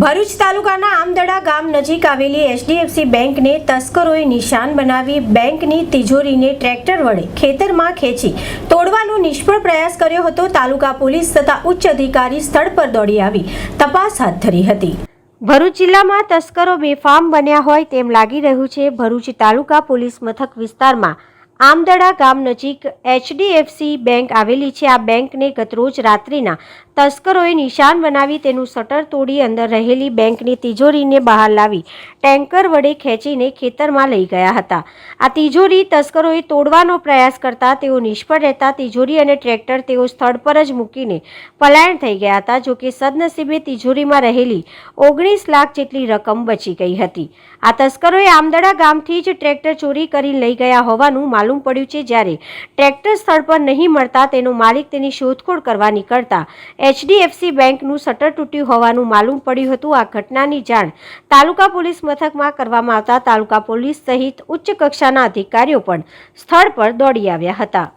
ભરૂચ તાલુકાના આમદડા ગામ નજીક આવેલી એચડીએફસી બેંકને તસ્કરોએ નિશાન બનાવી બેંકની તિજોરીને ટ્રેક્ટર વડે ખેતરમાં ખેંચી તોડવાનો નિષ્ફળ પ્રયાસ કર્યો હતો. તાલુકા પોલીસ તથા ઉચ્ચ અધિકારી સ્થળ પર દોડી આવી. તપાસ હાથ ધરી હતી. ભરૂચ જિલ્લામાં તસ્કરો બેફામ બન્યા હોય તેમ લાગી રહ્યું છે. ભરૂચ તાલુકા પોલીસ મથક વિસ્તારમાં આમદડા ગામ નજીક એચડીએફસી બેંક આવેલી છે. આ બેંકને ગતરોજ રાત્રિના તસ્કરોએ નિશાન બનાવી તેનું શટર તોડી અંદર રહેલી બેંકની તિજોરીને બહાર લાવી, ટેન્કર વડે ખેંચીને ખેતરમાં લઈ ગયા હતા. આ તિજોરી તસ્કરોએ તોડવાનો પ્રયાસ કરતા તેઓ નિષ્ફળ રહેતા તિજોરી અને ટ્રેક્ટર તેઓ સ્થળ પર જ મૂકીને પલાયન થઈ ગયા હતા જોકે સદનસીબે તિજોરીમાં રહેલી ઓગણીસ લાખ જેટલી રકમ બચી ગઈ હતી. આ તસ્કરોએ આમદડા ગામથી જ ટ્રેક્ટર ચોરી કરી લઈ ગયા હોવાનું માલુમ પડ્યું છે, જ્યારે ટ્રેક્ટર સ્થળ પર નહીં મળતા તેનો માલિક તેની શોધખોળ કરવા નીકળતા એચડીએફસી બેંકનું શટર તૂટ્યું હોવાનું માલુમ પડ્યું હતું. આ ઘટનાની જાણ તાલુકા પોલીસ મથકમાં કરવામાં આવતા તાલુકા પોલીસ સહિત ઉચ્ચ કક્ષાના અધિકારીઓ પણ સ્થળ પર દોડી આવ્યા હતા.